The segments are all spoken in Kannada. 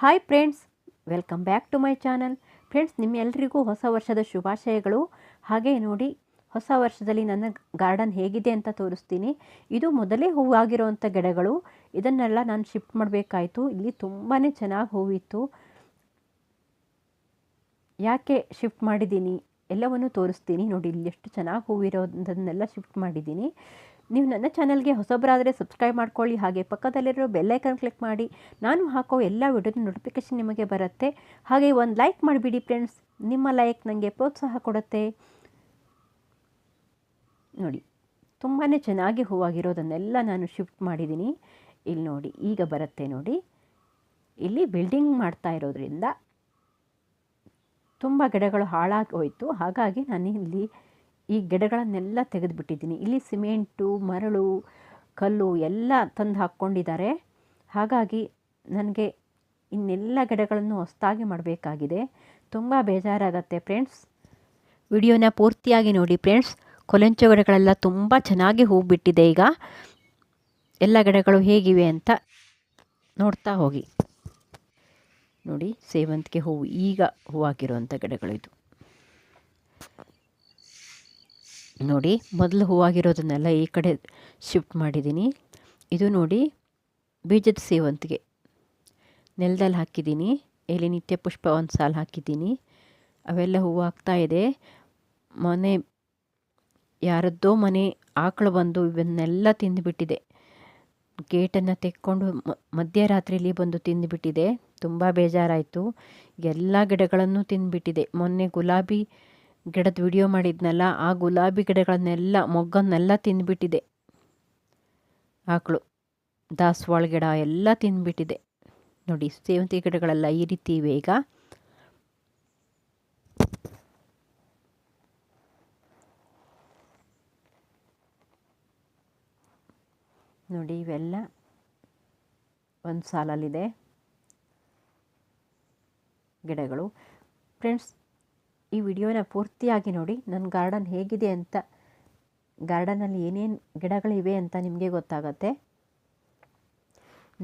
Hi friends welcome back to my channel friends ನಿಮ್ಮೆಲ್ಲರಿಗೂ ಹೊಸ ವರ್ಷದ ಶುಭಾಶಯಗಳು. ಹಾಗೆ ನೋಡಿ, ಹೊಸ ವರ್ಷದಲ್ಲಿ ನನ್ನ ಗಾರ್ಡನ್ ಹೇಗಿದೆ ಅಂತ ತೋರಿಸ್ತೀನಿ. ಇದು ಮೊದಲೇ ಹೂವಾಗಿರುವಂಥ ಗಿಡಗಳು. ಇದನ್ನೆಲ್ಲ ನಾನು ಶಿಫ್ಟ್ ಮಾಡಬೇಕಾಯಿತು. ಇಲ್ಲಿ ತುಂಬಾ ಚೆನ್ನಾಗಿ ಹೂವಿತ್ತು. ಯಾಕೆ ಶಿಫ್ಟ್ ಮಾಡಿದ್ದೀನಿ? ಎಲ್ಲವನ್ನು ತೋರಿಸ್ತೀನಿ ನೋಡಿ, ಇಲ್ಲಿ ಎಷ್ಟು ಚೆನ್ನಾಗಿ ಹೂವಿರೋದನ್ನೆಲ್ಲ ಶಿಫ್ಟ್ ಮಾಡಿದ್ದೀನಿ. ನೀವು ನನ್ನ ಚಾನಲ್ಗೆ ಹೊಸೊಬ್ಬರಾದರೆ ಸಬ್ಸ್ಕ್ರೈಬ್ ಮಾಡ್ಕೊಳ್ಳಿ. ಹಾಗೆ ಪಕ್ಕದಲ್ಲಿರೋ ಬೆಲ್ಲೈಕನ್ ಕ್ಲಿಕ್ ಮಾಡಿ. ನಾನು ಹಾಕೋ ಎಲ್ಲ ವಿಡಿಯೋದ ನೋಟಿಫಿಕೇಷನ್ ನಿಮಗೆ ಬರುತ್ತೆ. ಹಾಗೆ ಒಂದು ಲೈಕ್ ಮಾಡಿಬಿಡಿ ಫ್ರೆಂಡ್ಸ್. ನಿಮ್ಮ ಲೈಕ್ ನನಗೆ ಪ್ರೋತ್ಸಾಹ ಕೊಡುತ್ತೆ. ನೋಡಿ ತುಂಬಾ ಚೆನ್ನಾಗಿ ಹೂವಾಗಿರೋದನ್ನೆಲ್ಲ ನಾನು ಶಿಫ್ಟ್ ಮಾಡಿದ್ದೀನಿ. ಇಲ್ಲಿ ನೋಡಿ, ಈಗ ಬರುತ್ತೆ ನೋಡಿ. ಇಲ್ಲಿ ಬಿಲ್ಡಿಂಗ್ ಮಾಡ್ತಾ ಇರೋದ್ರಿಂದ ತುಂಬ ಗಿಡಗಳು ಹಾಳಾಗಿ ಹೋಯಿತು. ಹಾಗಾಗಿ ನಾನು ಇಲ್ಲಿ ಈ ಗಿಡಗಳನ್ನೆಲ್ಲ ತೆಗೆದುಬಿಟ್ಟಿದ್ದೀನಿ. ಇಲ್ಲಿ ಸಿಮೆಂಟು, ಮರಳು, ಕಲ್ಲು ಎಲ್ಲ ತಂದು ಹಾಕ್ಕೊಂಡಿದ್ದಾರೆ. ಹಾಗಾಗಿ ನನಗೆ ಇನ್ನೆಲ್ಲ ಗಿಡಗಳನ್ನು ಹೊಸದಾಗಿ ಮಾಡಬೇಕಾಗಿದೆ. ತುಂಬ ಬೇಜಾರಾಗತ್ತೆ ಫ್ರೆಂಡ್ಸ್. ವಿಡಿಯೋನ ಪೂರ್ತಿಯಾಗಿ ನೋಡಿ ಫ್ರೆಂಡ್ಸ್. ಕೊಲೆಂಚು ಗಿಡಗಳೆಲ್ಲ ತುಂಬ ಚೆನ್ನಾಗಿ ಹೂ ಬಿಟ್ಟಿದೆ ಈಗ. ಎಲ್ಲ ಗಿಡಗಳು ಹೇಗಿವೆ ಅಂತ ನೋಡ್ತಾ ಹೋಗಿ. ನೋಡಿ ಸೇವಂತಿಗೆ ಹೂವು, ಈಗ ಹೂವಾಗಿರುವಂಥ ಗಿಡಗಳು ಇದು ನೋಡಿ, ಮೊದಲು ಹೂವಾಗಿರೋದನ್ನೆಲ್ಲ ಈ ಕಡೆ ಶಿಫ್ಟ್ ಮಾಡಿದ್ದೀನಿ. ಇದು ನೋಡಿ, ಬೀಜದ ಸೇವಂತಿಗೆ. ನೆಲದಲ್ಲಿ ಹಾಕಿದ್ದೀನಿ. ಎಲೆ ನಿತ್ಯ ಪುಷ್ಪ ಒಂದು ಸಾಲು ಹಾಕಿದ್ದೀನಿ. ಅವೆಲ್ಲ ಹೂವು ಆಗ್ತಾ ಇದೆ. ಮನೆ, ಯಾರದ್ದೋ ಮನೆ ಆಕಳು ಬಂದು ಇವನ್ನೆಲ್ಲ ತಿಂದುಬಿಟ್ಟಿದೆ. ಗೇಟನ್ನು ತೆಕ್ಕೊಂಡು ಮಧ್ಯರಾತ್ರಿಯಲ್ಲಿ ಬಂದು ತಿಂದುಬಿಟ್ಟಿದೆ. ತುಂಬ ಬೇಜಾರಾಯಿತು. ಎಲ್ಲ ಗಿಡಗಳನ್ನು ತಿಂದುಬಿಟ್ಟಿದೆ. ಮೊನ್ನೆ ಗುಲಾಬಿ ಗಿಡದ ವಿಡಿಯೋ ಮಾಡಿದ್ನಲ್ಲ, ಆ ಗುಲಾಬಿ ಗಿಡಗಳನ್ನೆಲ್ಲ ಮೊಗ್ಗನ್ನೆಲ್ಲ ತಿಂದುಬಿಟ್ಟಿದೆ. ಆಕಳು, ದಾಸವಾಳ ಗಿಡ ಎಲ್ಲ ತಿಂದುಬಿಟ್ಟಿದೆ. ನೋಡಿ ಸೇವಂತಿಗೆ ಗಿಡಗಳೆಲ್ಲ ಈ ರೀತಿ ಇವೆ ಈಗ. ನೋಡಿ, ಇವೆಲ್ಲ ಒಂದು ಸಾಲಲ್ಲಿದೆ ಗಿಡಗಳು. ಫ್ರೆಂಡ್ಸ್ ಈ ವಿಡಿಯೋನ ಪೂರ್ತಿಯಾಗಿ ನೋಡಿ. ನನ್ನ ಗಾರ್ಡನ್ ಹೇಗಿದೆ ಅಂತ. ಗಾರ್ಡನಲ್ಲಿ ಏನೇನು ಗಿಡಗಳಿವೆ ಅಂತ ನಿಮಗೆ ಗೊತ್ತಾಗತ್ತೆ.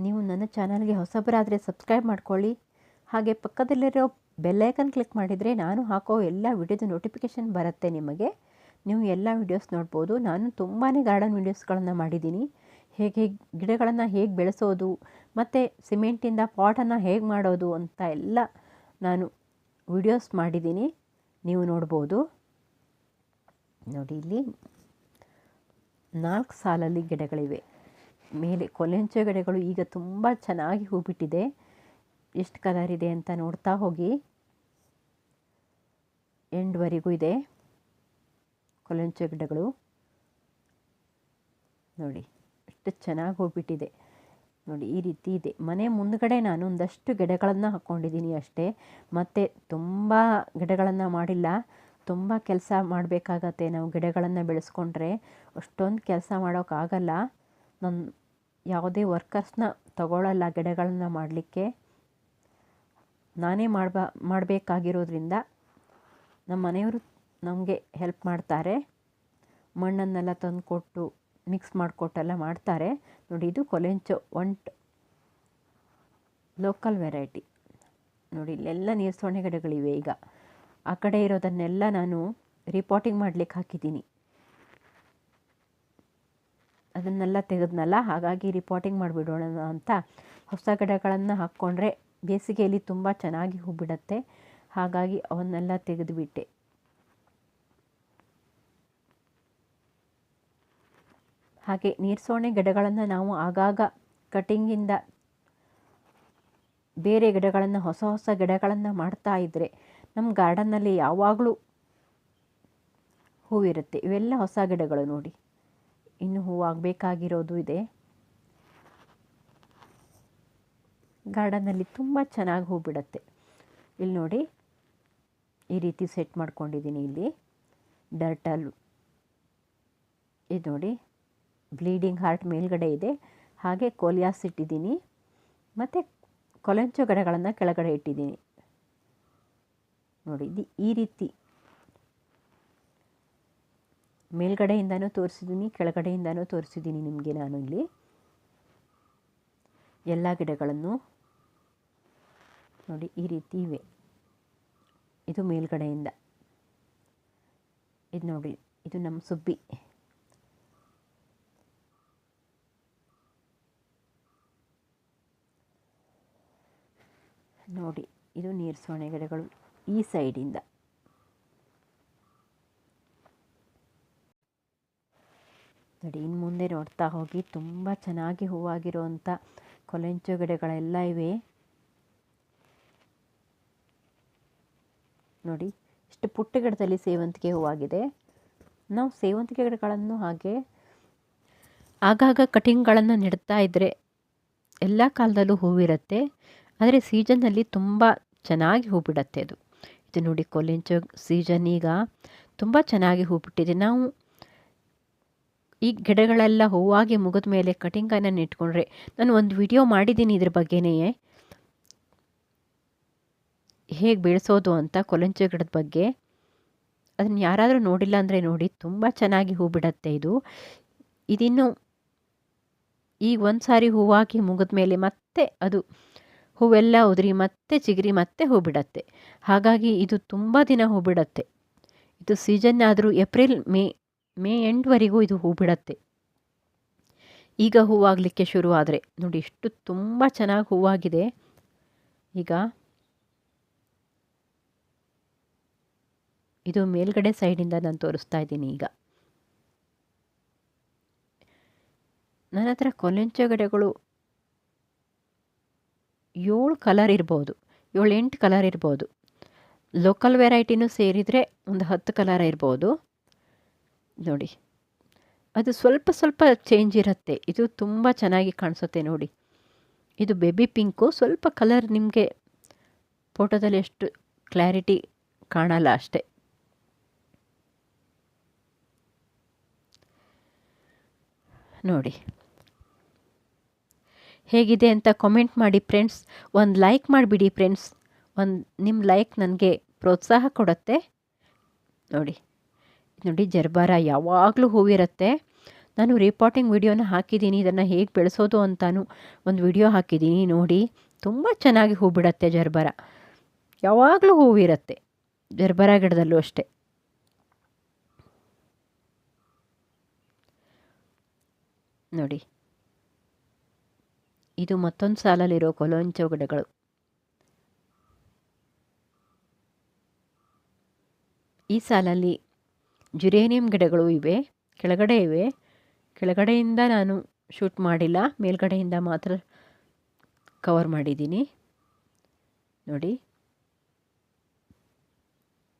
ನೀವು ನನ್ನ ಚಾನಲ್ಗೆ ಹೊಸಬರಾದರೆ ಸಬ್ಸ್ಕ್ರೈಬ್ ಮಾಡ್ಕೊಳ್ಳಿ. ಹಾಗೆ ಪಕ್ಕದಲ್ಲಿರೋ ಬೆಲ್ಲೈಕನ್ ಕ್ಲಿಕ್ ಮಾಡಿದರೆ ನಾನು ಹಾಕೋ ಎಲ್ಲ ವಿಡಿಯೋದ ನೋಟಿಫಿಕೇಷನ್ ಬರುತ್ತೆ ನಿಮಗೆ. ನೀವು ಎಲ್ಲ ವಿಡಿಯೋಸ್ ನೋಡ್ಬೋದು. ನಾನು ತುಂಬಾ ಗಾರ್ಡನ್ ವಿಡಿಯೋಸ್ಗಳನ್ನು ಮಾಡಿದ್ದೀನಿ. ಹೇಗೆ ಗಿಡಗಳನ್ನು ಹೇಗೆ ಬೆಳೆಸೋದು, ಮತ್ತು ಸಿಮೆಂಟಿಂದ ಪಾಟನ್ನು ಹೇಗೆ ಮಾಡೋದು ಅಂತ ಎಲ್ಲ ನಾನು ವಿಡಿಯೋಸ್ ಮಾಡಿದ್ದೀನಿ. ನೀವು ನೋಡ್ಬೋದು. ನೋಡಿ ಇಲ್ಲಿ ನಾಲ್ಕು ಸಾಲಲ್ಲಿ ಗಿಡಗಳಿವೆ. ಮೇಲೆ ಕೊಲೆಂಚೆ ಗಿಡಗಳು ಈಗ ತುಂಬ ಚೆನ್ನಾಗಿ ಹೂ ಬಿಟ್ಟಿದೆ ಎಷ್ಟು ಕಲರ್ ಇದೆ ಅಂತ ನೋಡ್ತಾ ಹೋಗಿ. ಎಂಡ್ವರೆಗೂ ಇದೆ. ಕೊಲೆಂಚೆ ಗಿಡಗಳು. ನೋಡಿ, ಎಷ್ಟು ಚೆನ್ನಾಗಿ ಹೋಗ್ಬಿಟ್ಟಿದೆ ನೋಡಿ, ಈ ರೀತಿ ಇದೆ. ಮನೆ ಮುಂದ್ಗಡೆ ನಾನು ಒಂದಷ್ಟು ಗಿಡಗಳನ್ನು ಹಾಕ್ಕೊಂಡಿದ್ದೀನಿ ಅಷ್ಟೇ. ಮತ್ತು ತುಂಬ ಗಿಡಗಳನ್ನು ಮಾಡಿಲ್ಲ. ತುಂಬ ಕೆಲಸ ಮಾಡಬೇಕಾಗತ್ತೆ ನಾವು ಗಿಡಗಳನ್ನು ಬೆಳೆಸ್ಕೊಂಡ್ರೆ. ಅಷ್ಟೊಂದು ಕೆಲಸ ಮಾಡೋಕ್ಕಾಗಲ್ಲ ನನ್ನ ಯಾವುದೇ ವರ್ಕರ್ಸ್ನ ತಗೊಳ್ಳಲ್ಲ ಗಿಡಗಳನ್ನು ಮಾಡಲಿಕ್ಕೆ. ನಾನೇ ಮಾಡ್ಬಾ, ಮಾಡಬೇಕಾಗಿರೋದ್ರಿಂದ ನಮ್ಮ ಮನೆಯವರು ನಮಗೆ ಹೆಲ್ಪ್ ಮಾಡ್ತಾರೆ. ಮಣ್ಣನ್ನೆಲ್ಲ ತಂದು ಕೊಟ್ಟು ಮಿಕ್ಸ್ ಮಾಡಿಕೊಟ್ಟೆಲ್ಲ ಮಾಡ್ತಾರೆ. ನೋಡಿ, ಇದು ಕೊಲೆಂಚು ಒಂಟ್ ಲೋಕಲ್ ವೆರೈಟಿ. ನೋಡಿ, ಇಲ್ಲೆಲ್ಲ ನೀರ್ಸೋಣೆ ಗಿಡಗಳಿವೆ ಈಗ. ಆ ಕಡೆ ಇರೋದನ್ನೆಲ್ಲ ನಾನು ರಿಪೋರ್ಟಿಂಗ್ ಮಾಡಲಿಕ್ಕೆ ಹಾಕಿದ್ದೀನಿ. ಅದನ್ನೆಲ್ಲ ತೆಗೆದ್ನಲ್ಲ, ಹಾಗಾಗಿ ರಿಪೋರ್ಟಿಂಗ್ ಮಾಡಿಬಿಡೋಣ ಅಂತ. ಹೊಸ ಗಿಡಗಳನ್ನು ಹಾಕ್ಕೊಂಡ್ರೆ ಬೇಸಿಗೆಯಲ್ಲಿ ತುಂಬ ಚೆನ್ನಾಗಿ ಹೂ ಬಿಡುತ್ತೆ ಹಾಗಾಗಿ ಅವನ್ನೆಲ್ಲ ತೆಗೆದುಬಿಟ್ಟೆ. ಹಾಗೆ ನೀರ್ಸೋಣೆ ಗಿಡಗಳನ್ನು ನಾವು ಆಗಾಗ ಕಟಿಂಗಿಂದ ಬೇರೆ ಗಿಡಗಳನ್ನು, ಹೊಸ ಹೊಸ ಗಿಡಗಳನ್ನು ಮಾಡ್ತಾ ಇದ್ದರೆ ನಮ್ಮ ಗಾರ್ಡನ್ನಲ್ಲಿ ಯಾವಾಗಲೂ ಹೂವಿರುತ್ತೆ. ಇವೆಲ್ಲ ಹೊಸ ಗಿಡಗಳು ನೋಡಿ. ಇನ್ನು ಹೂವಾಗಬೇಕಾಗಿರೋದು ಇದೆ. ಗಾರ್ಡನ್ನಲ್ಲಿ ತುಂಬ ಚೆನ್ನಾಗಿ ಹೂ ಬಿಡುತ್ತೆ. ಇಲ್ಲಿ ನೋಡಿ, ಈ ರೀತಿ ಸೆಟ್ ಮಾಡ್ಕೊಂಡಿದ್ದೀನಿ ಇಲ್ಲಿ. ಡರ್ಟಲ್. ಇದು ನೋಡಿ ಬ್ಲೀಡಿಂಗ್ ಹಾರ್ಟ್ ಮೇಲ್ಗಡೆ ಇದೆ. ಹಾಗೆ ಕೋಲಿಯಾಸ್ ಇಟ್ಟಿದ್ದೀನಿ. ಮತ್ತು ಕೊಲೆಂಚು ಗಡಗಳನ್ನು ಕೆಳಗಡೆ ಇಟ್ಟಿದ್ದೀನಿ. ನೋಡಿ, ಇದು ಈ ರೀತಿ ಮೇಲ್ಗಡೆಯಿಂದನೂ ತೋರಿಸಿದ್ದೀನಿ, ಕೆಳಗಡೆಯಿಂದನೂ ತೋರಿಸಿದ್ದೀನಿ ನಿಮಗೆ ನಾನು ಇಲ್ಲಿ. ಎಲ್ಲ ಗಿಡಗಳನ್ನು ನೋಡಿ, ಈ ರೀತಿ ಇವೆ. ಇದು ಮೇಲ್ಗಡೆಯಿಂದ. ಇದು ನೋಡಿ, ಇದು ನಮ್ಮ ಸುಬ್ಬಿ. ನೋಡಿ, ಇದು ನೀರು ಸೋಣೆ ಗಿಡಗಳು ಈ ಸೈಡಿಂದ. ನೋಡಿ ಇನ್ನು ಮುಂದೆ ನೋಡ್ತಾ ಹೋಗಿ, ತುಂಬ ಚೆನ್ನಾಗಿ ಹೂವಾಗಿರುವಂಥ ಕೊಲೆಂಚು ಗಿಡಗಳೆಲ್ಲ ಇವೆ. ನೋಡಿ, ಇಷ್ಟು ಪುಟ್ಟ ಗಿಡದಲ್ಲಿ ಸೇವಂತಿಗೆ ಹೂವಾಗಿದೆ. ನಾವು ಸೇವಂತಿಗೆ ಗಿಡಗಳನ್ನು ಹಾಗೆ ಆಗಾಗ ಕಟಿಂಗ್ಗಳನ್ನು ನೆಡ್ತಾ ಇದ್ದರೆ ಎಲ್ಲ ಕಾಲದಲ್ಲೂ ಹೂವಿರುತ್ತೆ. ಆದರೆ ಸೀಸನ್ನಲ್ಲಿ ತುಂಬ ಚೆನ್ನಾಗಿ ಹೂ ಬಿಡತ್ತೆ ಅದು. ಇದು ನೋಡಿ ಕೊಲೆಂಚು ಸೀಸನ್ ಈಗ ತುಂಬ ಚೆನ್ನಾಗಿ ಹೂ ಬಿಟ್ಟಿದೆ ನಾವು ಈ ಗಿಡಗಳೆಲ್ಲ ಹೂವಾಗಿ ಮುಗಿದ ಮೇಲೆ ಕಟಿಂಗನ್ನು ಇಟ್ಕೊಂಡ್ರೆ ನಾನು ಒಂದು ವಿಡಿಯೋ ಮಾಡಿದ್ದೀನಿ ಇದ್ರ ಬಗ್ಗೆನೇ. ಹೇಗೆ ಬೆಳೆಸೋದು ಅಂತ ಕೊಲೆಂಚು ಗಿಡದ ಬಗ್ಗೆ. ಅದನ್ನು ಯಾರಾದರೂ ನೋಡಿಲ್ಲ ಅಂದರೆ ನೋಡಿ, ತುಂಬ ಚೆನ್ನಾಗಿ ಹೂ ಬಿಡತ್ತೆ ಇದು. ಇದಿನ್ನು ಈಗ ಒಂದು ಸಾರಿ ಹೂವಾಗಿ ಮುಗಿದ ಮೇಲೆ ಮತ್ತೆ ಅದು ಹೂವೆಲ್ಲ ಉದುರಿ ಮತ್ತೆ ಚಿಗುರಿ ಮತ್ತೆ ಹೂ ಬಿಡತ್ತೆ ಹಾಗಾಗಿ ಇದು ತುಂಬ ದಿನ ಹೂ ಬಿಡತ್ತೆ ಇದು ಸೀಸನ್ ಆದರೂ ಏಪ್ರಿಲ್, ಮೇ ಮೇ ಎಂಡ್ವರೆಗೂ ಇದು ಹೂ ಬಿಡತ್ತೆ ಈಗ ಹೂವಾಗಲಿಕ್ಕೆ ಶುರು ಆದರೆ, ನೋಡಿ ಇಷ್ಟು ತುಂಬ ಚೆನ್ನಾಗಿ ಹೂವಾಗಿದೆ. ಈಗ ಇದು ಮೇಲ್ಗಡೆ ಸೈಡಿಂದ ನಾನು ತೋರಿಸ್ತಾ ಇದ್ದೀನಿ ಈಗ. ನನ್ನ ಹತ್ರ ಕೊಲೆಂಚ ಗಿಡಗಳು ಏಳು ಕಲರ್ ಇರ್ಬೋದು, ಏಳು ಎಂಟು ಕಲರ್ ಇರ್ಬೋದು. ಲೋಕಲ್ ವೆರೈಟಿನೂ ಸೇರಿದರೆ ಒಂದು ಹತ್ತು ಕಲರ್ ಇರ್ಬೋದು. ನೋಡಿ, ಅದು ಸ್ವಲ್ಪ ಸ್ವಲ್ಪ ಚೇಂಜ್ ಇರುತ್ತೆ. ಇದು ತುಂಬ ಚೆನ್ನಾಗಿ ಕಾಣಿಸುತ್ತೆ ನೋಡಿ. ಇದು ಬೇಬಿ ಪಿಂಕು ಸ್ವಲ್ಪ ಕಲರ್ ನಿಮಗೆ ಫೋಟೋದಲ್ಲಿ ಎಷ್ಟು ಕ್ಲಾರಿಟಿ ಕಾಣಲ್ಲ ಅಷ್ಟೆ. ನೋಡಿ ಹೇಗಿದೆ ಅಂತ ಕಾಮೆಂಟ್ ಮಾಡಿ ಫ್ರೆಂಡ್ಸ್ ಒಂದು ಲೈಕ್ ಮಾಡಿಬಿಡಿ ಫ್ರೆಂಡ್ಸ್ ಒಂದು ನಿಮ್ಮ ಲೈಕ್ ನನಗೆ ಪ್ರೋತ್ಸಾಹ ಕೊಡುತ್ತೆ. ನೋಡಿ ನೋಡಿ ಜರ್ಬಾರ ಯಾವಾಗಲೂ ಹೂವಿರುತ್ತೆ. ನಾನು ರಿಪೋರ್ಟಿಂಗ್ ವಿಡಿಯೋನ ಹಾಕಿದ್ದೀನಿ, ಇದನ್ನು ಹೇಗೆ ಬೆಳೆಸೋದು ಅಂತಾನು ಒಂದು ವಿಡಿಯೋ ಹಾಕಿದ್ದೀನಿ ನೋಡಿ. ತುಂಬ ಚೆನ್ನಾಗಿ ಹೂ ಬಿಡತ್ತೆ ಜರ್ಬರ. ಯಾವಾಗಲೂ ಹೂವಿರುತ್ತೆ. ಜರ್ಬರ ಗಿಡದಲ್ಲೂ ಅಷ್ಟೇ. ನೋಡಿ ಇದು ಮತ್ತೊಂದು ಸಾಲಲ್ಲಿರೋ ಕೊಲೊಂಚೋ ಗಿಡಗಳು ಈ ಸಾಲಲ್ಲಿ ಜುರೇನಿಯಂ ಗಿಡಗಳು ಇವೆ, ಕೆಳಗಡೆ ಇವೆ. ಕೆಳಗಡೆಯಿಂದ ನಾನು ಶೂಟ್ ಮಾಡಿಲ್ಲ, ಮೇಲ್ಗಡೆಯಿಂದ ಮಾತ್ರ ಕವರ್ ಮಾಡಿದ್ದೀನಿ. ನೋಡಿ.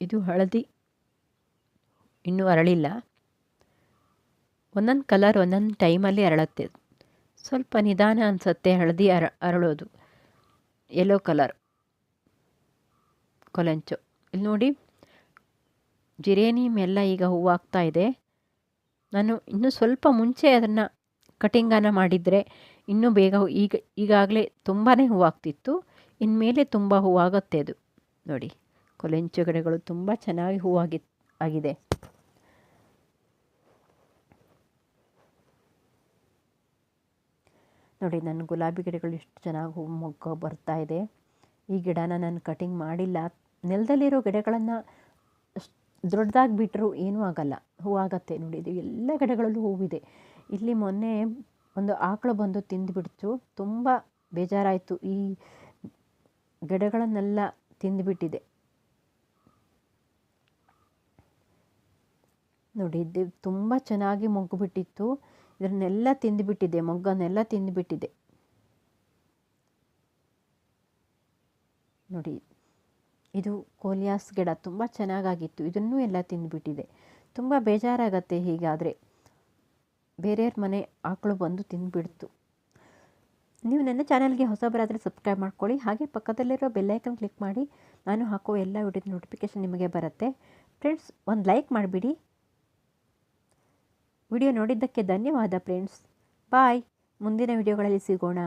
ಇದು ಹಳದಿ, ಇನ್ನೂ ಅರಳಿಲ್ಲ. ಒಂದೊಂದು ಕಲರ್ ಒಂದೊಂದು ಟೈಮಲ್ಲಿ ಅರಳುತ್ತೆ. ಸ್ವಲ್ಪ ನಿಧಾನ ಅನಿಸತ್ತೆ ಹಳದಿ ಅರ, ಅರಳೋದು. ಯೆಲ್ಲೋ ಕಲರ್ ಕೊಲಂಚು. ಇಲ್ಲಿ ನೋಡಿ ಜಿರೇನಿಯಮ್ ಎಲ್ಲ ಈಗ ಹೂವಾಗ್ತಾ ಇದೆ. ನಾನು ಇನ್ನೂ ಸ್ವಲ್ಪ ಮುಂಚೆ ಅದನ್ನು ಕಟಿಂಗನ್ನು ಮಾಡಿದರೆ ಇನ್ನೂ ಬೇಗ ಈಗ, ಈಗಾಗಲೇ ತುಂಬಾ ಹೂವಾಗ್ತಿತ್ತು ಇನ್ಮೇಲೆ ತುಂಬ ಹೂವಾಗುತ್ತೆ ಅದು. ನೋಡಿ, ಕೊಲೆಂಚು ಗಿಡಗಳು ತುಂಬ ಚೆನ್ನಾಗಿ ಹೂವಾಗಿ ಆಗಿದೆ. ನೋಡಿ, ನನ್ನ ಗುಲಾಬಿ ಗಿಡಗಳು ಎಷ್ಟು ಚೆನ್ನಾಗಿ ಹೂ ಮೊಗ್ಗು ಬರ್ತಾ ಇದೆ. ಈ ಗಿಡನ ನಾನು ಕಟಿಂಗ್ ಮಾಡಿಲ್ಲ. ನೆಲದಲ್ಲಿರೋ ಗಿಡಗಳನ್ನು ದೊಡ್ಡದಾಗಿ ಬಿಟ್ಟರೂ ಏನೂ ಆಗಲ್ಲ. ಹೂವಾಗತ್ತೆ ನೋಡಿ, ಇದು ಎಲ್ಲ ಗಿಡಗಳಲ್ಲೂ ಹೂವಿದೆ. ಇಲ್ಲಿ ಮೊನ್ನೆ ಒಂದು ಆಕಳು ಬಂದು ತಿಂದುಬಿಡ್ತು. ತುಂಬ ಬೇಜಾರಾಯಿತು. ಈ ಗಿಡಗಳನ್ನೆಲ್ಲ ತಿಂದುಬಿಟ್ಟಿದೆ. ನೋಡಿ ಇದು ತುಂಬ ಚೆನ್ನಾಗಿ ಮೊಗ್ಗುಬಿಟ್ಟಿತ್ತು ಇದನ್ನೆಲ್ಲ ತಿಂದುಬಿಟ್ಟಿದೆ, ಮೊಗ್ಗನ್ನೆಲ್ಲ ತಿಂದುಬಿಟ್ಟಿದೆ. ನೋಡಿ, ಇದು ಕೋಲಿಯಾಸ್ ಗಿಡ ತುಂಬ ಚೆನ್ನಾಗಾಗಿತ್ತು. ಇದನ್ನೂ ಎಲ್ಲ ತಿಂದುಬಿಟ್ಟಿದೆ. ತುಂಬ ಬೇಜಾರಾಗತ್ತೆ ಹೀಗಾದರೆ. ಬೇರೆಯವ್ರ ಮನೆ ಆಕಳು ಬಂದು ತಿಂದುಬಿಡ್ತು. ನೀವು ನನ್ನ ಚಾನಲ್ಗೆ ಹೊಸಬರಾದರೆ ಸಬ್ಸ್ಕ್ರೈಬ್ ಮಾಡ್ಕೊಳ್ಳಿ. ಹಾಗೆ ಪಕ್ಕದಲ್ಲಿರೋ ಬೆಲ್ಲೈಕನ್ ಕ್ಲಿಕ್ ಮಾಡಿ. ನಾನು ಹಾಕೋ ಎಲ್ಲ ವಿಡಿಯೋದ ನೋಟಿಫಿಕೇಷನ್ ನಿಮಗೆ ಬರುತ್ತೆ. ಫ್ರೆಂಡ್ಸ್, ಒಂದು ಲೈಕ್ ಮಾಡಿಬಿಡಿ. ವಿಡಿಯೋ ನೋಡಿದ್ದಕ್ಕೆ ಧನ್ಯವಾದ ಫ್ರೆಂಡ್ಸ್ ಬಾಯ್ ಮುಂದಿನ ವಿಡಿಯೋಗಳಲ್ಲಿ ಸಿಗೋಣ.